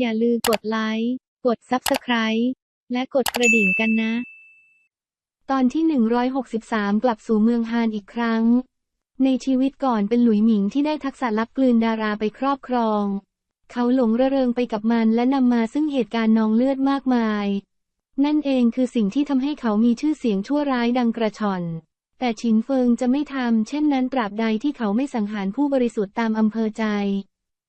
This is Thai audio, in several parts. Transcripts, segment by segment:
อย่าลืมกดไลค์ กด Subscribe และกดกระดิ่งกันนะ ตอนที่ 163 กลับสู่เมืองฮานอีกครั้ง ในชีวิตก่อนเป็นหลุยหมิงที่ได้ทักษะลับกลืนดาราไปครอบครอง เขาหลงระเริงไปกับมันและนำมาซึ่งเหตุการณ์นองเลือดมากมาย นั่นเองคือสิ่งที่ทำให้เขามีชื่อเสียงชั่วร้ายดังกระชอนแต่ชินเฟิงจะไม่ทำเช่นนั้นตราบใดที่เขาไม่สังหารผู้บริสุทธิ์ตามอำเภอใจ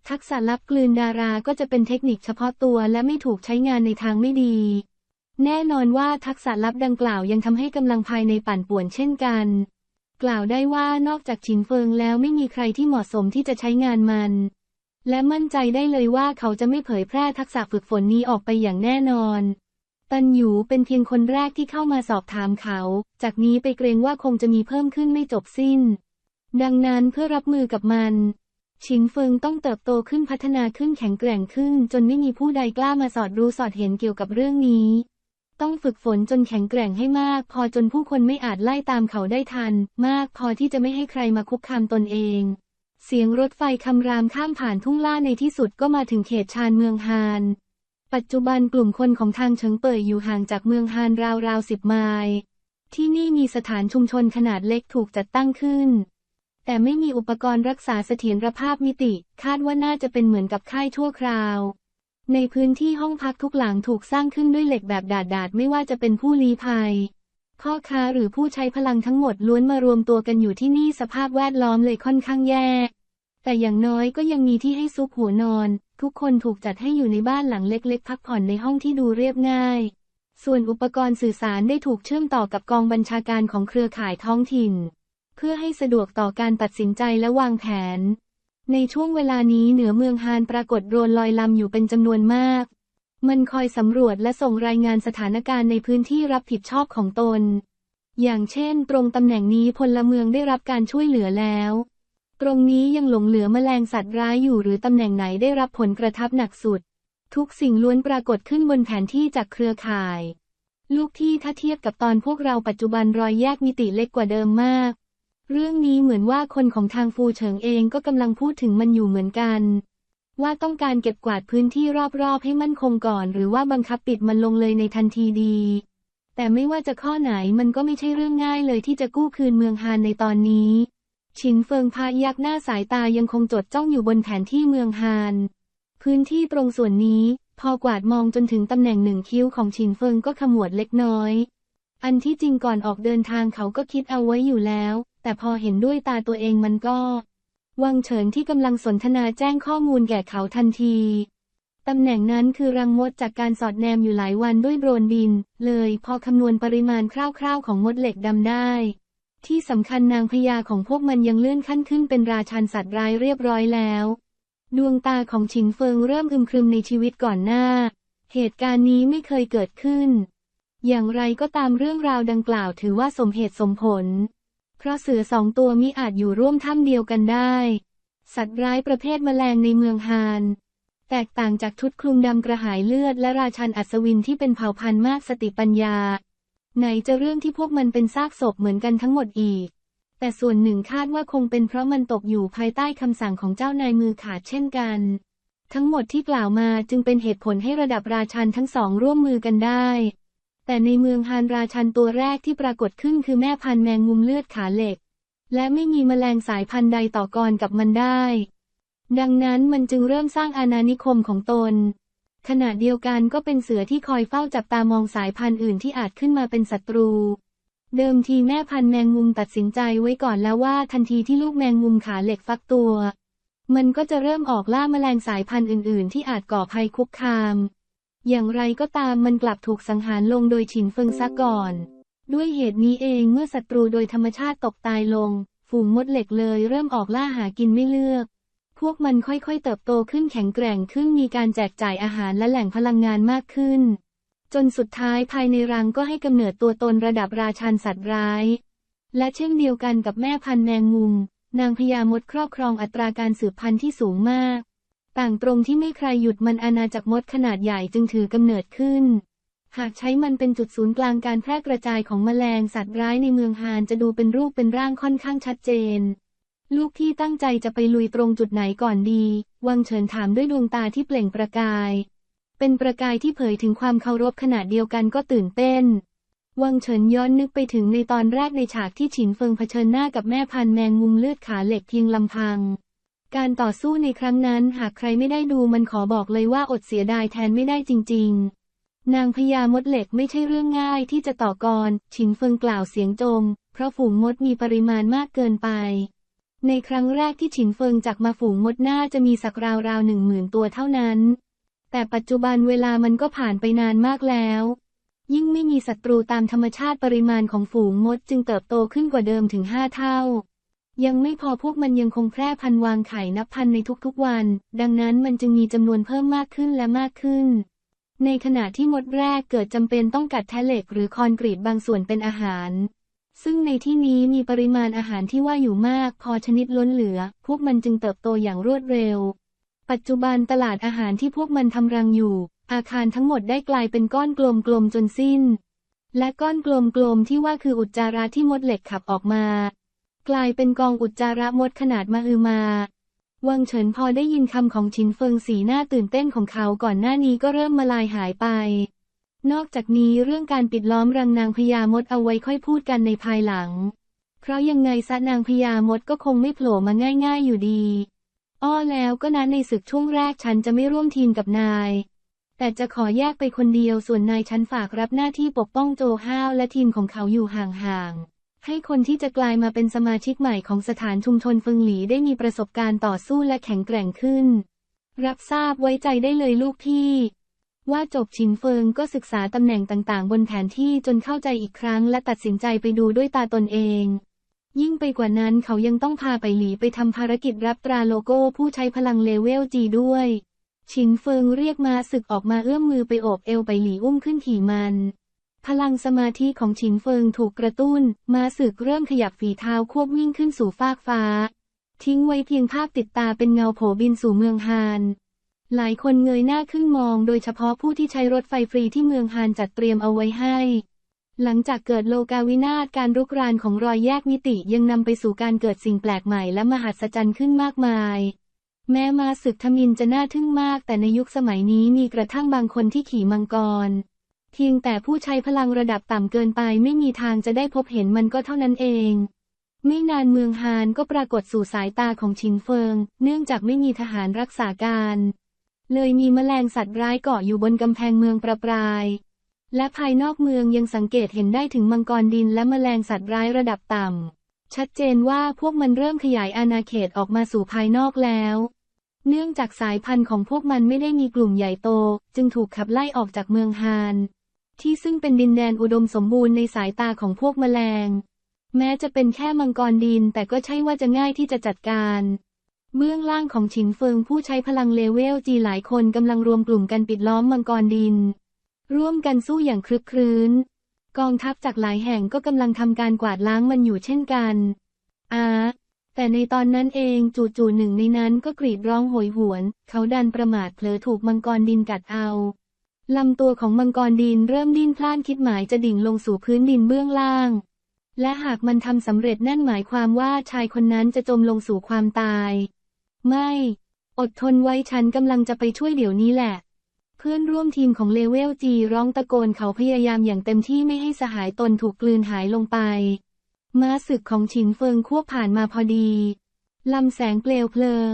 ทักษะลับกลืนดาราก็จะเป็นเทคนิคเฉพาะตัวและไม่ถูกใช้งานในทางไม่ดี แน่นอนว่าทักษะลับดังกล่าวยังทำให้กำลังภายในปั่นป่วนเช่นกัน กล่าวได้ว่านอกจากฉินเฟิงแล้วไม่มีใครที่เหมาะสมที่จะใช้งานมัน และมั่นใจได้เลยว่าเขาจะไม่เผยแพร่ทักษะฝึกฝนนี้ออกไปอย่างแน่นอน ตันหยูเป็นเพียงคนแรกที่เข้ามาสอบถามเขา จากนี้ไปเกรงว่าคงจะมีเพิ่มขึ้นไม่จบสิ้น ดังนั้นเพื่อรับมือกับมัน ชินเฟิงต้องเติบโตขึ้นพัฒนาขึ้นแข็งแกร่งขึ้น จนไม่มีผู้ใดกล้ามาสอดรู้สอดเห็นเกี่ยวกับเรื่องนี้ ต้องฝึกฝนจนแข็งแกร่งให้มาก พอจนผู้คนไม่อาจไล่ตามเขาได้ทัน มากพอที่จะไม่ให้ใครมาคุกคามตนเอง เสียงรถไฟคำรามข้ามผ่านทุ่งล่าในที่สุดก็มาถึงเขตชานเมืองฮาน ปัจจุบันกลุ่มคนของทางเฉิงเป่ยอยู่ห่างจากเมืองฮานราวๆสิบไมล์ที่นี่มีสถานชุมชนขนาดเล็กถูกจัดตั้งขึ้น แต่ไม่มีอุปกรณ์รักษาเสถียรภาพมิติ คาดว่าน่าจะเป็นเหมือนกับค่ายชั่วคราว ในพื้นที่ห้องพักทุกหลังถูกสร้างขึ้นด้วยเหล็กแบบดาดๆไม่ว่าจะเป็นผู้ลี้ภัยพ่อค้าหรือผู้ใช้พลังทั้งหมดล้วนมารวมตัวกันอยู่ที่นี่สภาพแวดล้อมเลยค่อนข้างแย่ แต่อย่างน้อยก็ยังมีที่ให้ซุกหัวนอน ทุกคนถูกจัดให้อยู่ในบ้านหลังเล็กๆ พักผ่อนในห้องที่ดูเรียบง่าย ส่วนอุปกรณ์สื่อสารได้ถูกเชื่อมต่อกับกองบัญชาการของเครือข่ายท้องถิ่น เพื่อให้สะดวกต่อการตัดสินใจและวางแผน ในช่วงเวลานี้เหนือเมืองฮานปรากฏโดรนลอยลำอยู่เป็นจำนวนมาก มันคอยสำรวจและส่งรายงานสถานการณ์ในพื้นที่รับผิดชอบของตน อย่างเช่น ตรงตำแหน่งนี้พลเมืองได้รับการช่วยเหลือแล้ว ตรงนี้ยังหลงเหลือแมลงสัตว์ร้ายอยู่หรือตำแหน่งไหนได้รับผลกระทบหนักสุด ทุกสิ่งล้วนปรากฏขึ้นบนแผนที่จากเครือข่าย ลูกที่ถ้าเทียบกับตอนพวกเราปัจจุบันรอยแยกมิติเล็กกว่าเดิมมาก เรื่องนี้เหมือนว่าคนของทางฟูเฉิงเองก็กำลังพูดถึงมันอยู่เหมือนกัน ว่าต้องการเก็บกวาดพื้นที่รอบๆให้มั่นคงก่อน หรือว่าบังคับปิดมันลงเลยในทันทีดี แต่ไม่ว่าจะข้อไหนมันก็ไม่ใช่เรื่องง่ายเลยที่จะกู้คืนเมืองฮานในตอนนี้ฉินเฟิงพายักหน้าสายตายังคงจดจ้องอยู่บนแผนที่เมืองฮาน พื้นที่ตรงส่วนนี้ พอกวาดมองจนถึงตำแหน่งหนึ่งคิ้วของฉินเฟิงก็ขมวดเล็กน้อย อันที่จริงก่อนออกเดินทางเขาก็คิดเอาไว้อยู่แล้ว แต่พอเห็นด้วยตาตัวเองมันก็ วังเฉินที่กำลังสนทนาแจ้งข้อมูลแก่เขาทันทีตำแหน่งนั้นคือรังมดจากการสอดแนมอยู่หลายวันด้วยโดรนบิน เลยพอคำนวณปริมาณคร่าวๆของมดเหล็กดำได้ ที่สำคัญนางพญาของพวกมันยังเลื่อนขั้นขึ้นเป็นราชันสัตว์ร้ายเรียบร้อยแล้ว ดวงตาของฉินเฟิงเริ่มอึมครึมในชีวิตก่อนหน้า เหตุการณ์นี้ไม่เคยเกิดขึ้น อย่างไรก็ตามเรื่องราวดังกล่าวถือว่าสมเหตุสมผล เพราะเสือสองตัวมิอาจอยู่ร่วมถ้ำเดียวกันได้ สัตว์ร้ายประเภทแมลงในเมืองฮาน แตกต่างจากชุดคลุมดำกระหายเลือดและราชันอัศวินที่เป็นเผ่าพันธุ์มากสติปัญญา ไหนจะเรื่องที่พวกมันเป็นซากศพเหมือนกันทั้งหมดอีก แต่ส่วนหนึ่งคาดว่าคงเป็นเพราะมันตกอยู่ภายใต้คำสั่งของเจ้านายมือขาดเช่นกัน ทั้งหมดที่กล่าวมาจึงเป็นเหตุผลให้ระดับราชันทั้งสองร่วมมือกันได้ แต่ในเมืองฮานราชันตัวแรกที่ปรากฏขึ้นคือแม่พันธุ์แมงมุมเลือดขาเหล็ก และไม่มีแมลงสายพันธุ์ใดต่อกรกับมันได้ ดังนั้นมันจึงเริ่มสร้างอาณานิคมของตน ขณะเดียวกันก็เป็นเสือที่คอยเฝ้าจับตามองสายพันธุ์อื่นที่อาจขึ้นมาเป็นศัตรู เดิมทีแม่พันธุ์แมงมุมตัดสินใจไว้ก่อนแล้วว่าทันทีที่ลูกแมงมุมขาเหล็กฟักตัว มันก็จะเริ่มออกล่าแมลงสายพันธุ์อื่น ๆ ที่อาจก่อภัยคุกคาม อย่างไรก็ตามมันกลับถูกสังหารลงโดยฉินเฟิงซะก่อน ด้วยเหตุนี้เองเมื่อศัตรูโดยธรรมชาติตกตายลง ฝูงมดเหล็กเลยเริ่มออกล่าหากินไม่เลือก พวกมันค่อยๆเติบโตขึ้นแข็งแกร่งขึ้นมีการแจกจ่ายอาหารและแหล่งพลังงานมากขึ้น จนสุดท้ายภายในรังก็ให้กำเนิดตัวตนระดับราชันสัตว์ร้าย และเช่นเดียวกันกับแม่พันธุ์แมงมุม นางพญามดครอบครองอัตราการสืบพันธุ์ที่สูงมาก ต่างตรงที่ไม่ใครหยุดมันอาณาจักรมดขนาดใหญ่จึงถือกำเนิดขึ้น หากใช้มันเป็นจุดศูนย์กลางการแพร่กระจายของแมลงสัตว์ร้ายในเมืองฮานจะดูเป็นรูปเป็นร่างค่อนข้างชัดเจน ลูกที่ตั้งใจจะไปลุยตรงจุดไหนก่อนดี วังเฉินถามด้วยดวงตาที่เปล่งประกาย เป็นประกายที่เผยถึงความเคารพขณะเดียวกันก็ตื่นเต้นวังเฉินย้อนนึกไปถึงในตอนแรกในฉากที่ฉินเฟิงเผชิญหน้ากับแม่พันแมงมุมเลือดขาเหล็กเพียงลำพัง การต่อสู้ในครั้งนั้นหากใครไม่ได้ดูมันขอบอกเลยว่าอดเสียดายแทนไม่ได้จริง ๆ นางพญามดเหล็กไม่ใช่เรื่องง่ายที่จะต่อกรฉินเฟิงกล่าวเสียงจม เพราะฝูงมดมีปริมาณมากเกินไป ในครั้งแรกที่ฉินเฟิงจากมาฝูงมดหน่าจะมีสักราวๆหนึ่งหมื่นตัวเท่านั้น แต่ปัจจุบันเวลามันก็ผ่านไปนานมากแล้ว ยิ่งไม่มีศัตรูตามธรรมชาติปริมาณของฝูงมดจึงเติบโตขึ้นกว่าเดิมถึงห้าเท่า ยังไม่พอพวกมันยังคงแพร่พันวางไข่นับพันในทุกๆวัน ดังนั้นมันจึงมีจำนวนเพิ่มมากขึ้นและมากขึ้น ในขณะที่มดแรกเกิดจำเป็นต้องกัดแทะเหล็กหรือคอนกรีตบางส่วนเป็นอาหาร ซึ่งในที่นี้มีปริมาณอาหารที่ว่าอยู่มาก พอชนิดล้นเหลือ พวกมันจึงเติบโตอย่างรวดเร็ว ปัจจุบันตลาดอาหารที่พวกมันทำรังอยู่ อาคารทั้งหมดได้กลายเป็นก้อนกลมๆจนสิ้น และก้อนกลมๆที่ว่าคืออุจจาระที่มดเหล็กขับออกมา กลายเป็นกองอุจจาระมดขนาดมหึมา วังเฉินพอได้ยินคำของชินเฟิงสีหน้าตื่นเต้นของเขาก่อนหน้านี้ก็เริ่มมาลายหายไป นอกจากนี้เรื่องการปิดล้อมรังนางพญามดเอาไว้ค่อยพูดกันในภายหลัง เพราะยังไงซะนางพญามดก็คงไม่โผล่มาง่ายๆอยู่ดี อ้อแล้วก็นะในศึกช่วงแรกฉันจะไม่ร่วมทีมกับนายแต่จะขอแยกไปคนเดียวส่วนนายฉันฝากรับหน้าที่ปกป้องโจห้าวและทีมของเขาอยู่ห่างๆ ให้คนที่จะกลายมาเป็นสมาชิกใหม่ของสถานชุมชนเฟิงหลีได้มีประสบการณ์ต่อสู้และแข็งแกร่งขึ้น รับทราบไว้ใจได้เลยลูกพี่ ว่าจบชินเฟิงก็ศึกษาตำแหน่งต่างๆ บนแผนที่จนเข้าใจอีกครั้ง และตัดสินใจไปดูด้วยตาตนเอง ยิ่งไปกว่านั้นเขายังต้องพาไปหลีไปทำภารกิจรับตราโลโก้ผู้ใช้พลังเลเวลจีด้วย ชินเฟิงเรียกมาศึกออกมาเอื้อมมือไปโอบเอวไปหลีอุ้มขึ้นขี่มัน พลังสมาธิของชินเฟิงถูกกระตุ้น มาศึกเริ่มขยับฝีเท้าควบวิ่งขึ้นสู่ฟากฟ้า ทิ้งไว้เพียงภาพติดตาเป็นเงาโผบินสู่เมืองฮาน หลายคนเงยหน้าขึ้นมองโดยเฉพาะผู้ที่ใช้รถไฟฟรีที่เมืองฮานจัดเตรียมเอาไว้ให้ หลังจากเกิดโลกาวินาศการรุกรานของรอยแยกมิติยังนำไปสู่การเกิดสิ่งแปลกใหม่และมหัศจรรย์ขึ้นมากมายแม้มาศึกทมินจะน่าทึ่งมากแต่ในยุคสมัยนี้มีกระทั่งบางคนที่ขี่มังกร พียงแต่ผู้ใช้พลังระดับต่ำเกินไปไม่มีทางจะได้พบเห็นมันก็เท่านั้นเอง ไม่นานเมืองฮานก็ปรากฏสู่สายตาของชินเฟิง เนื่องจากไม่มีทหารรักษาการ เลยมีแมลงสัตว์ร้ายเกาะอยู่บนกำแพงเมืองประปราย และภายนอกเมืองยังสังเกตเห็นได้ถึงมังกรดินและแมลงสัตว์ร้ายระดับต่ำ ชัดเจนว่าพวกมันเริ่มขยายอาณาเขตออกมาสู่ภายนอกแล้วเนื่องจากสายพันธุ์ของพวกมันไม่ได้มีกลุ่มใหญ่โต จึงถูกขับไล่ออกจากเมืองฮาน ที่ซึ่งเป็นดินแดนอุดมสมบูรณ์ในสายตาของพวกแมลง แม้จะเป็นแค่มังกรดินแต่ก็ใช่ว่าจะง่ายที่จะจัดการเบื้องล่างของฉินเฟิงผู้ใช้พลังเลเวลจีหลายคนกำลังรวมกลุ่มกันปิดล้อมมังกรดิน ร่วมกันสู้อย่างคลึกครื้น กองทัพจากหลายแห่งก็กำลังทำการกวาดล้างมันอยู่เช่นกันอาแต่ในตอนนั้นเองจู่ๆหนึ่งในนั้นก็กรีดร้องโหยหวน เขาดันประมาทเผลอถูกมังกรดินกัดเอา ลำตัวของมังกรดินเริ่มดิ้นพล่านคิดหมายจะดิ่งลงสู่พื้นดินเบื้องล่าง และหากมันทำสำเร็จนั่นหมายความว่าชายคนนั้นจะจมลงสู่ความตาย ไม่ อดทนไว้ฉันกำลังจะไปช่วยเดี๋ยวนี้แหละ เพื่อนร่วมทีมของเลเวลจีร้องตะโกนเขาพยายามอย่างเต็มที่ไม่ให้สหายตนถูกกลืนหายลงไป ม้าศึกของฉินเฟิงควบผ่านมาพอดีลำแสงเปลวเพลิง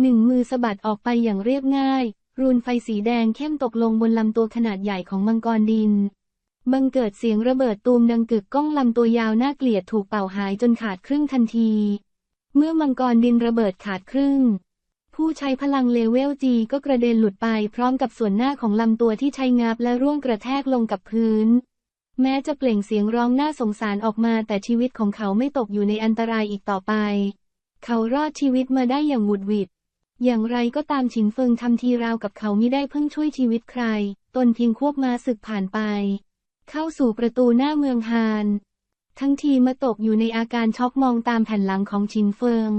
หนึ่งมือสะบัดออกไปอย่างเรียบง่าย รูนไฟสีแดงเข้มตกลงบนลำตัวขนาดใหญ่ของมังกรดิน บังเกิดเสียงระเบิดตูมดังกึกก้องลำตัวยาวน่าเกลียดถูกเป่าหายจนขาดครึ่งทันที เมื่อมังกรดินระเบิดขาดครึ่ง ผู้ใช้พลังเลเวลจีก็กระเด็นหลุดไปพร้อมกับส่วนหน้าของลำตัวที่ใช้งับและร่วงกระแทกลงกับพื้น แม้จะเปล่งเสียงร้องน่าสงสารออกมาแต่ชีวิตของเขาไม่ตกอยู่ในอันตรายอีกต่อไป เขารอดชีวิตมาได้อย่างหวุดหวิด อย่างไรก็ตามฉินเฟิงทำทีราวกับเขาไม่ได้เพิ่งช่วยชีวิตใคร ตนเพียงควบมาศึกผ่านไป เข้าสู่ประตูหน้าเมืองฮาน ทั้งทีมาตกอยู่ในอาการช็อกมองตามแผ่นหลังของชินเฟิง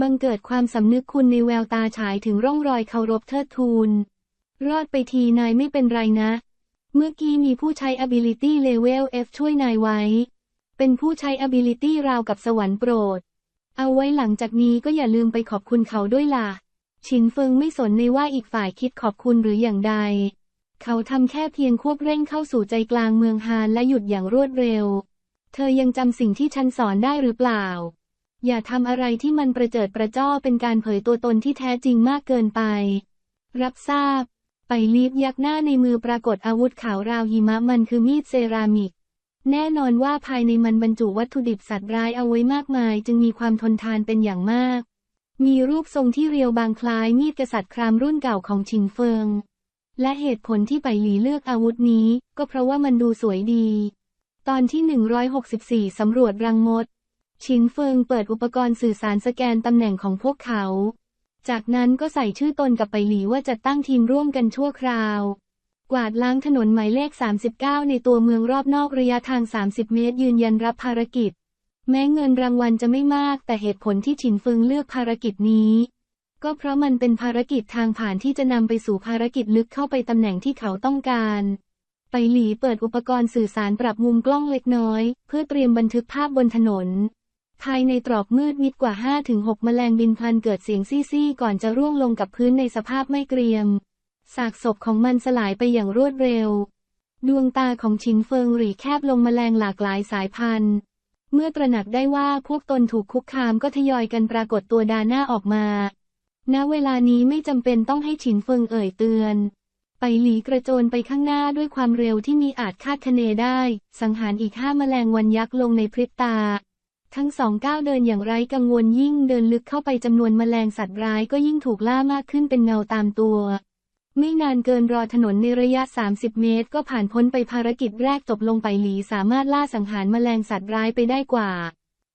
บังเกิดความสำนึกคุณในแววตาฉายถึงร่องรอยเคารพเทิดทูน รอดไปทีนายไม่เป็นไรนะ เมื่อกี้มีผู้ใช้ ability level F ช่วยนายไว้ เป็นผู้ใช้ ability ราวกับสวรรค์โปรด เอาไว้หลังจากนี้ก็อย่าลืมไปขอบคุณเขาด้วยล่ะ ชินเฟิงไม่สนในว่าอีกฝ่ายคิดขอบคุณหรืออย่างใด เขาทำแค่เพียงควบเร่งเข้าสู่ใจกลางเมืองฮานและหยุดอย่างรวดเร็ว เธอยังจำสิ่งที่ฉันสอนได้หรือเปล่า อย่าทำอะไรที่มันประเจิดประจ้อเป็นการเผยตัวตนที่แท้จริงมากเกินไป รับทราบ ไปลีฟยักหน้าในมือปรากฏอาวุธขาวราวหิมะมันคือมีดเซรามิก แน่นอนว่าภายในมันบรรจุวัตถุดิบสัตว์ร้ายเอาไว้มากมาย จึงมีความทนทานเป็นอย่างมาก มีรูปทรงที่เรียวบางคล้ายมีดกษัตริย์ครามรุ่นเก่าของชิงเฟิง และเหตุผลที่ไปหลีเลือกอาวุธนี้ ก็เพราะว่ามันดูสวยดี ตอนที่ 164 สำรวจรังมด ชินเฟิงเปิดอุปกรณ์สื่อสารสแกนตำแหน่งของพวกเขา จากนั้นก็ใส่ชื่อตนกับไปหลีว่าจะตั้งทีมร่วมกันชั่วคราว กวาดล้างถนนหมายเลข 39 ในตัวเมืองรอบนอกระยะทาง 30 เมตร ยืนยันรับภารกิจ แม้เงินรางวัลจะไม่มาก แต่เหตุผลที่ฉินเฟิงเลือกภารกิจนี้ ก็เพราะมันเป็นภารกิจทางผ่านที่จะนำไปสู่ภารกิจลึกเข้าไปตำแหน่งที่เขาต้องการ ไปหลีเปิดอุปกรณ์สื่อสารปรับมุมกล้องเล็กน้อย เพื่อเตรียมบันทึกภาพบนถนน ภายในตรอกมืดมิดกว่า 5-6 แมลงบินพลันเกิดเสียงซี่ๆก่อนจะร่วงลงกับพื้นในสภาพไม่เกรียม สากศพของมันสลายไปอย่างรวดเร็ว ดวงตาของชินเฟิงหรี่แคบลงมแมลงหลากหลายสายพันธุ์ เมื่อตระหนักได้ว่าพวกตนถูกคุกคามก็ทยอยกันปรากฏตัวดาหน้าออกมา ณ เวลานี้ไม่จำเป็นต้องให้ฉินเฟิงเอ่ยเตือน ไปหลีกระโจนไปข้างหน้าด้วยความเร็วที่มีอาจคาดคะเนได้ สังหารอีกห้าแมลงวันยักษ์ลงในพริบตาทั้งสองก้าวเดินอย่างไร้กังวลยิ่งเดินลึกเข้าไปจำนวนแมลงสัตว์ร้ายก็ยิ่งถูกล่ามากขึ้นเป็นเงาตามตัว ไม่นานเกินรอถนนในระยะ 30 เมตร ก็ผ่านพ้นไปภารกิจแรกจบลงไปหลีสามารถล่าสังหารแมลงสัตว์ร้ายไปได้กว่า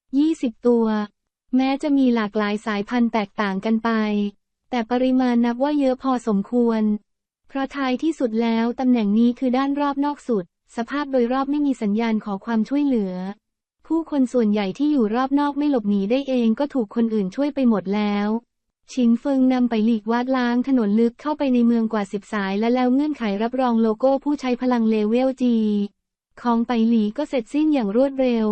20 ตัว แม้จะมีหลากหลายสายพันธุ์แตกต่างกันไป แต่ปริมาณนับว่าเยอะพอสมควร เพราะท้ายที่สุดแล้วตำแหน่งนี้คือด้านรอบนอกสุด สภาพโดยรอบไม่มีสัญญาณขอความช่วยเหลือ ผู้คนส่วนใหญ่ที่อยู่รอบนอกไม่หลบหนีได้เองก็ถูกคนอื่นช่วยไปหมดแล้ว ชิงเฟิงนำไปหลีกวาดล้างถนนลึกเข้าไปในเมืองกว่าสิบสาย และแล้วเงื่อนไขรับรองโลโก้ผู้ใช้พลังเลเวลจีของไปหลีก็เสร็จสิ้นอย่างรวดเร็ว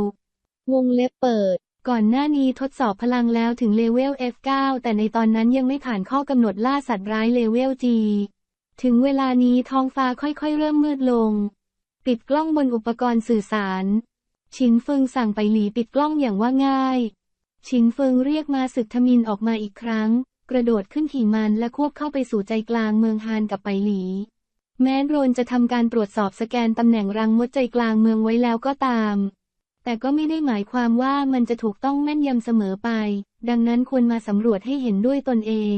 วงเล็บเปิด ก่อนหน้านี้ทดสอบพลังแล้วถึงเลเวล F9 แต่ในตอนนั้นยังไม่ผ่านข้อกำหนดล่าสัตว์ร้ายเลเวล G ถึงเวลานี้ท้องฟ้าค่อยๆ เริ่มมืดลง ปิดกล้องบนอุปกรณ์สื่อสาร ชินเฟิงสั่งไปหลีปิดกล้องอย่างว่าง่าย ชินเฟิงเรียกมาศึกทมินออกมาอีกครั้ง กระโดดขึ้นขี่มันและควบเข้าไปสู่ใจกลางเมืองฮานกับไปหลี แม้โดรนจะทำการตรวจสอบสแกนตำแหน่งรังมดใจกลางเมืองไว้แล้วก็ตาม แต่ก็ไม่ได้หมายความว่ามันจะถูกต้องแม่นยำเสมอไป ดังนั้นควรมาสำรวจให้เห็นด้วยตนเอง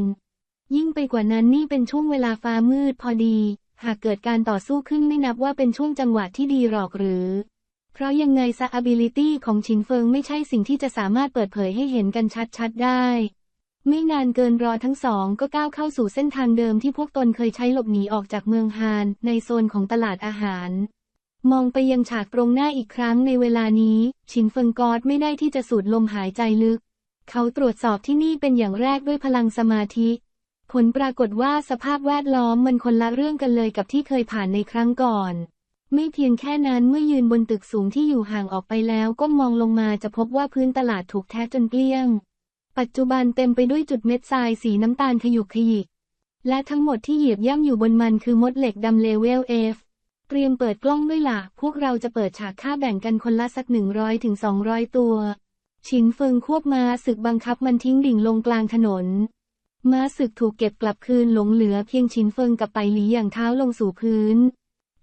ยิ่งไปกว่านั้นนี่เป็นช่วงเวลาฟ้ามืดพอดี หากเกิดการต่อสู้ขึ้นไม่นับว่าเป็นช่วงจังหวะที่ดีหรอกหรือ เพราะยังไงซะ ability ของชินเฟิงไม่ใช่สิ่งที่จะสามารถเปิดเผยให้เห็นกันชัดๆได้ ไม่นานเกินรอทั้งสองก็ก้าวเข้าสู่เส้นทางเดิมที่พวกตนเคยใช้หลบหนีออกจากเมืองฮานในโซนของตลาดอาหาร มองไปยังฉากตรงหน้าอีกครั้งในเวลานี้ ชินเฟิงกอดไม่ได้ที่จะสูดลมหายใจลึก เขาตรวจสอบที่นี่เป็นอย่างแรกด้วยพลังสมาธิ ผลปรากฏว่าสภาพแวดล้อมมันคนละเรื่องกันเลยกับที่เคยผ่านในครั้งก่อน ไม่เพียงแค่นั้นเมื่อยืนบนตึกสูงที่อยู่ห่างออกไปแล้วก็มองลงมาจะพบว่าพื้นตลาดถูกแทะจนเกลี้ยง ปัจจุบันเต็มไปด้วยจุดเม็ดทรายสีน้ำตาลขยุกขยิก และทั้งหมดที่เหยียบย่ำอยู่บนมันคือมดเหล็กดำเลเวล F เตรียมเปิดกล้องด้วยล่ะ พวกเราจะเปิดฉากค่าแบ่งกันคนละสักหนึ่งร้อยถึงสองร้อยตัว ชินเฟิงควบมาศึกบังคับมันทิ้งดิ่งลงกลางถนน ม้าศึกถูกเก็บกลับคืนหลงเหลือเพียงชินเฟิงกับไปหลีอย่างเท้าลงสู่พื้น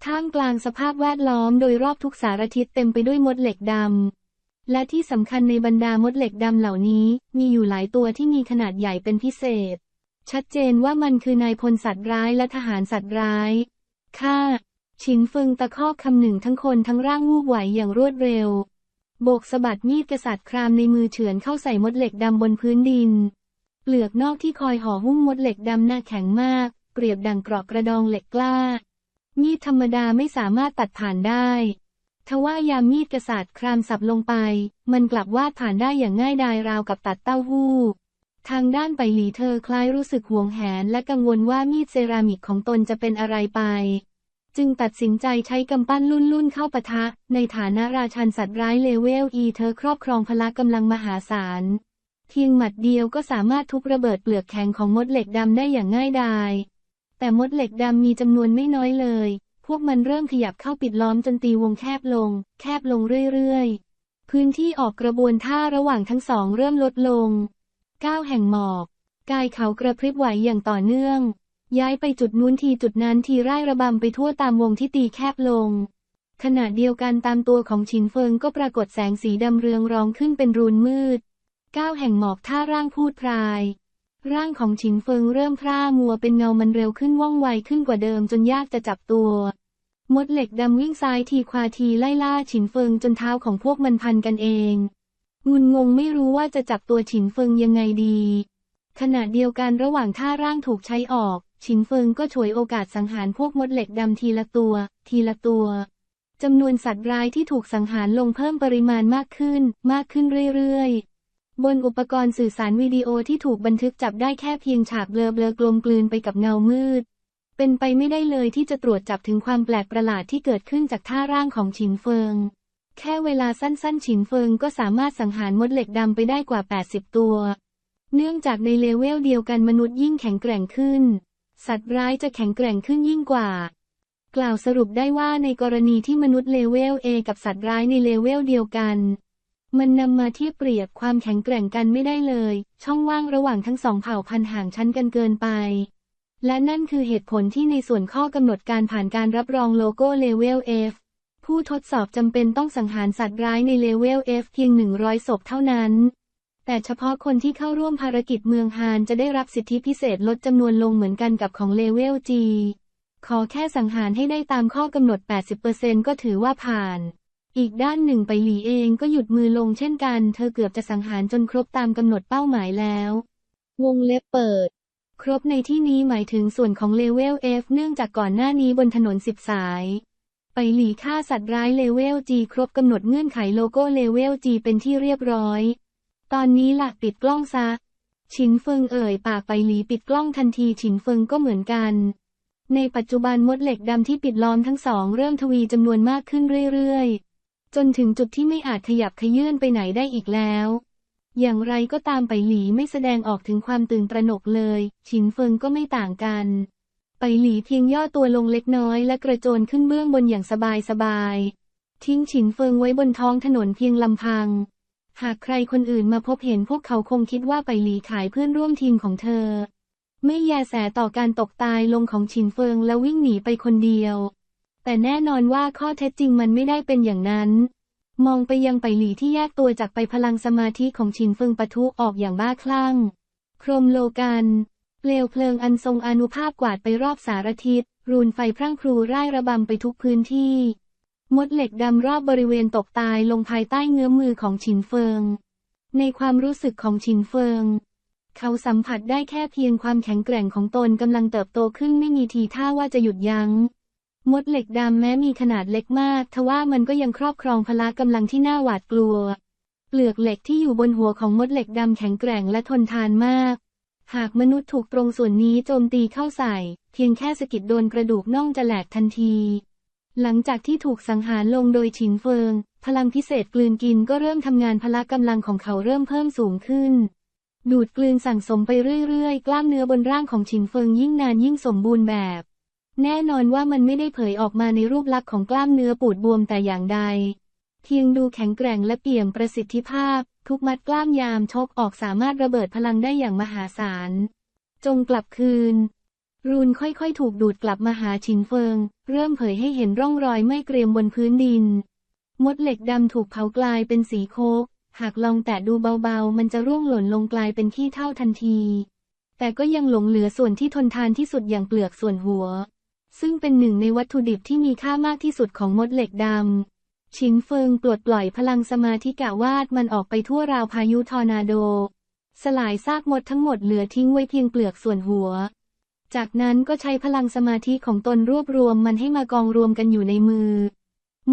ท่ามกลางสภาพแวดล้อมโดยรอบทุกสารทิศเต็มไปด้วยมดเหล็กดำ และที่สำคัญในบรรดามดเหล็กดำเหล่านี้ มีอยู่หลายตัวที่มีขนาดใหญ่เป็นพิเศษ ชัดเจนว่ามันคือนายพลสัตว์ร้ายและทหารสัตว์ร้ายค่าชินเฟิงตะคอกคำหนึ่งทั้งคนทั้งร่างวูบไหวอย่างรวดเร็ว โบกสะบัดมีดกษัตริย์ครามในมือเฉือนเข้าใส่มดเหล็กดำบนพื้นดิน เปลือกนอกที่คอยห่อหุ้มมดเหล็กดำหน้าแข็งมาก เปรียบดังกรอกกระดองเหล็กกล้า มีดธรรมดาไม่สามารถตัดผ่านได้ ทว่ายามมีดกษัตริย์ครามสับลงไป มันกลับวาดผ่านได้อย่างง่ายดายราวกับตัดเต้าหู้ ทางด้านไปหลีเธอคล้ายรู้สึกห่วงแหนและกังวลว่ามีดเซรามิกของตนจะเป็นอะไรไป จึงตัดสินใจใช้กำปั้นลุ่นๆเข้าปะทะ ในฐานะราชันสัตว์ร้ายเลเวล E เธอครอบครองพละกำลังมหาศาล เพียงหมัดเดียวก็สามารถทุบระเบิดเปลือกแข็งของมดเหล็กดำได้อย่างง่ายดาย แต่มดเหล็กดำมีจำนวนไม่น้อยเลย พวกมันเริ่มขยับเข้าปิดล้อมจนตีวงแคบลง แคบลงเรื่อยๆ พื้นที่ออกกระบวนท่าระหว่างทั้งสองเริ่มลดลง ก้าวแห่งหมอก กายเขากระพริบไหวอย่างต่อเนื่อง ย้ายไปจุดนู้นทีจุดนั้นทีไร่ระบำไปทั่วตามวงที่ตีแคบลง ขณะเดียวกันตามตัวของฉินเฟิงก็ปรากฏแสงสีดำเรืองรองขึ้นเป็นรูนมืด ก้าวแห่งหมอกท่าร่างพูดพราย ร่างของฉินเฟิงเริ่มพร่ามัวเป็นเงามันเร็วขึ้นว่องไวขึ้นกว่าเดิมจนยากจะจับตัว มดเหล็กดำวิ่งซ้ายทีควาทีไล่ล่าฉินเฟิงจนเท้าของพวกมันพันกันเอง งุนงงไม่รู้ว่าจะจับตัวฉินเฟิงยังไงดี ขณะเดียวกันระหว่างท่าร่างถูกใช้ออก ฉินเฟิงก็ฉวยโอกาสสังหารพวกมดเหล็กดำทีละตัว ทีละตัวจำนวนสัตว์ร้ายที่ถูกสังหารลงเพิ่มปริมาณมากขึ้น มากขึ้นเรื่อยๆ บนอุปกรณ์สื่อสารวิดีโอที่ถูกบันทึกจับได้แค่เพียงฉากเบลอๆกลมกลืนไปกับเงามืด เป็นไปไม่ได้เลยที่จะตรวจจับถึงความแปลกประหลาดที่เกิดขึ้นจากท่าร่างของฉินเฟิง แค่เวลาสั้นๆ ฉินเฟิงก็สามารถสังหารมดเหล็กดำไปได้กว่า 80 ตัว เนื่องจากในเลเวลเดียวกันมนุษย์ยิ่งแข็งแกร่งขึ้น สัตว์ร้ายจะแข็งแกร่งขึ้นยิ่งกว่า กล่าวสรุปได้ว่าในกรณีที่มนุษย์เลเวล A กับสัตว์ร้ายในเลเวลเดียวกัน มันนำมาเทียบเปรียบความแข็งแกร่งกันไม่ได้เลย ช่องว่างระหว่างทั้งสองเผ่าพันธุ์ห่างชั้นกันเกินไป และนั่นคือเหตุผลที่ในส่วนข้อกำหนดการผ่านการรับรองโลโก้เลเวล F ผู้ทดสอบจำเป็นต้องสังหารสัตว์ร้ายในเลเวล F เพียง 100 ศพเท่านั้น แต่เฉพาะคนที่เข้าร่วมภารกิจเมืองฮานจะได้รับสิทธิพิเศษลดจำนวนลงเหมือนกันกับของเลเวล G ขอแค่สังหารให้ได้ตามข้อกำหนด 80%ก็ถือว่าผ่าน อีกด้านหนึ่งไปหลีเองก็หยุดมือลงเช่นกัน เธอเกือบจะสังหารจนครบตามกำหนดเป้าหมายแล้ว วงเล็บเปิด ครบในที่นี้หมายถึงส่วนของเลเวล F เนื่องจากก่อนหน้านี้บนถนนสิบสาย ไปหลีฆ่าสัตว์ร้ายเลเวล G ครบกำหนดเงื่อนไขโลโก้เลเวล G เป็นที่เรียบร้อย ตอนนี้ล่ะปิดกล้องซะ ฉินเฟิงเอ่ยปากไปหลีปิดกล้องทันทีฉินเฟิงก็เหมือนกันในปัจจุบันมดเหล็กดำที่ปิดล้อมทั้งสองเริ่มทวีจำนวนมากขึ้นเรื่อยๆ จนถึงจุดที่ไม่อาจขยับขยื่นไปไหนได้อีกแล้ว อย่างไรก็ตามไปหลีไม่แสดงออกถึงความตื่นตระหนกเลย ฉินเฟิงก็ไม่ต่างกัน ไปหลีเพียงย่อตัวลงเล็กน้อยและกระโจนขึ้นเบื้องบนอย่างสบายสบายๆทิ้งฉินเฟิงไว้บนท้องถนนเพียงลำพัง หากใครคนอื่นมาพบเห็นพวกเขาคงคิดว่าไปหลีขายเพื่อนร่วมทีมของเธอ ไม่แยแสต่อการตกตายลงของฉินเฟิงและวิ่งหนีไปคนเดียว แต่แน่นอนว่าข้อเท็จจริงมันไม่ได้เป็นอย่างนั้น มองไปยังไปหลีที่แยกตัวจากไปพลังสมาธิของฉินเฟิงปะทุออกอย่างบ้าคลั่ง โครมโลกันเปลวเพลิงอันทรงอนุภาพกวาดไปรอบสารทิศ รูนไฟพรั่งพรูร่ายระบำไปทุกพื้นที่ มดเหล็กดำรอบบริเวณตกตายลงภายใต้เงื้อมือของฉินเฟิง ในความรู้สึกของฉินเฟิง เขาสัมผัสได้แค่เพียงความแข็งแกร่งของตนกำลังเติบโตขึ้นไม่มีทีท่าว่าจะหยุดยัง้ง มดเหล็กดำแม้มีขนาดเล็กมาก ทว่ามันก็ยังครอบครองพละกำลังที่น่าหวาดกลัว เปลือกเหล็กที่อยู่บนหัวของมดเหล็กดำแข็งแกร่งและทนทานมาก หากมนุษย์ถูกตรงส่วนนี้โจมตีเข้าใส่ เพียงแค่สะกิดโดนกระดูกน่องจะแหลกทันที หลังจากที่ถูกสังหารลงโดยฉินเฟิง พลังพิเศษกลืนกินก็เริ่มทำงานพละกำลังของเขาเริ่มเพิ่มสูงขึ้น ดูดกลืนสั่งสมไปเรื่อยๆ กล้ามเนื้อบนร่างของฉินเฟิงยิ่งนานยิ่งสมบูรณ์แบบ แน่นอนว่ามันไม่ได้เผยออกมาในรูปลักษณ์ของกล้ามเนื้อปูดบวมแต่อย่างใด เพียงดูแข็งแกร่งและเปี่ยมประสิทธิภาพ ทุกมัดกล้ามยามชกออกสามารถระเบิดพลังได้อย่างมหาศาล จงกลับคืน รูนค่อยๆ ถูกดูดกลับมาหาฉินเฟิง เริ่มเผยให้เห็นร่องรอยไม่เกรียมบนพื้นดิน มดเหล็กดำถูกเผากลายเป็นสีโคก หากลองแตะดูเบาๆ มันจะร่วงหล่นลงกลายเป็นขี้เท่าทันที แต่ก็ยังหลงเหลือส่วนที่ทนทานที่สุดอย่างเปลือกส่วนหัว ซึ่งเป็นหนึ่งในวัตถุดิบที่มีค่ามากที่สุดของมดเหล็กดำ ชินเฟิงปลดปล่อยพลังสมาธิกะวาดมันออกไปทั่วราวพายุทอร์นาโด สลายซากมดทั้งหมดเหลือทิ้งไว้เพียงเปลือกส่วนหัว จากนั้นก็ใช้พลังสมาธิของตนรวบรวมมันให้มากองรวมกันอยู่ในมือ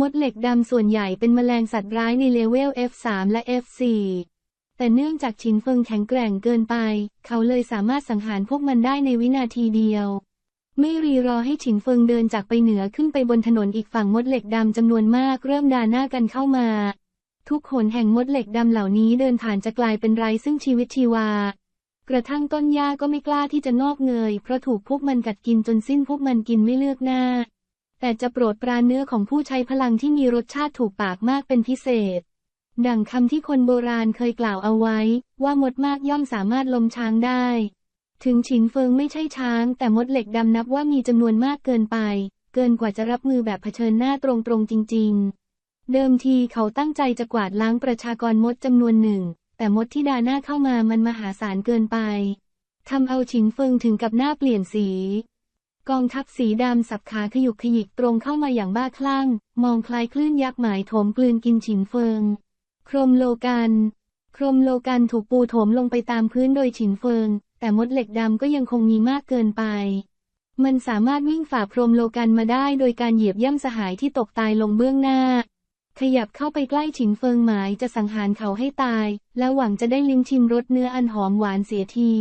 มดเหล็กดำส่วนใหญ่เป็นแมลงสัตว์ร้ายในเลเวล F3 และ F4 แต่เนื่องจากชินเฟิงแข็งแกร่งเกินไป เขาเลยสามารถสังหารพวกมันได้ในวินาทีเดียว ไม่รีรอให้ฉินเฟิงเดินจากไปเหนือขึ้นไปบนถนนอีกฝั่งมดเหล็กดำจำนวนมากเริ่มด่าหน้ากันเข้ามา ทุกขนแห่งมดเหล็กดำเหล่านี้เดินผ่านจะกลายเป็นไรซึ่งชีวิตชีวา กระทั่งต้นหญ้าก็ไม่กล้าที่จะงอกเงย เพราะถูกพวกมันกัดกินจนสิ้นพวกมันกินไม่เลือกหน้า แต่จะโปรดปรานเนื้อของผู้ใช้พลังที่มีรสชาติถูกปากมากเป็นพิเศษ ดังคำที่คนโบราณเคยกล่าวเอาไว้ ว่ามดมากย่อมสามารถลมช้างได้ ถึงฉินเฟิงไม่ใช่ช้าง แต่มดเหล็กดำนับว่ามีจำนวนมากเกินไป เกินกว่าจะรับมือแบบเผชิญหน้าตรงๆจริง ๆ เดิมทีเขาตั้งใจจะกวาดล้างประชากรมดจำนวนหนึ่ง แต่มดที่ดาหน้าเข้ามามันมหาศาลเกินไปทำเอาฉินเฟิงถึงกับหน้าเปลี่ยนสี กองทัพสีดำสับขาขยุกขยิกตรงเข้ามาอย่างบ้าคลั่ง มองคล้ายคลื่นยักษ์หมายโถมกลืนกินฉินเฟิง โครมโลกัน โครมโลกันถูกปูโถมลงไปตามพื้นโดยฉินเฟิง แต่มดเหล็กดำก็ยังคงมีมากเกินไป มันสามารถวิ่งฝ่าพรมโลกันมาได้โดยการเหยียบย่ำสหายที่ตกตายลงเบื้องหน้า ขยับเข้าไปใกล้ฉินเฟิงหมายจะสังหารเขาให้ตาย และหวังจะได้ลิ้มชิมรสเนื้ออันหอมหวานเสียที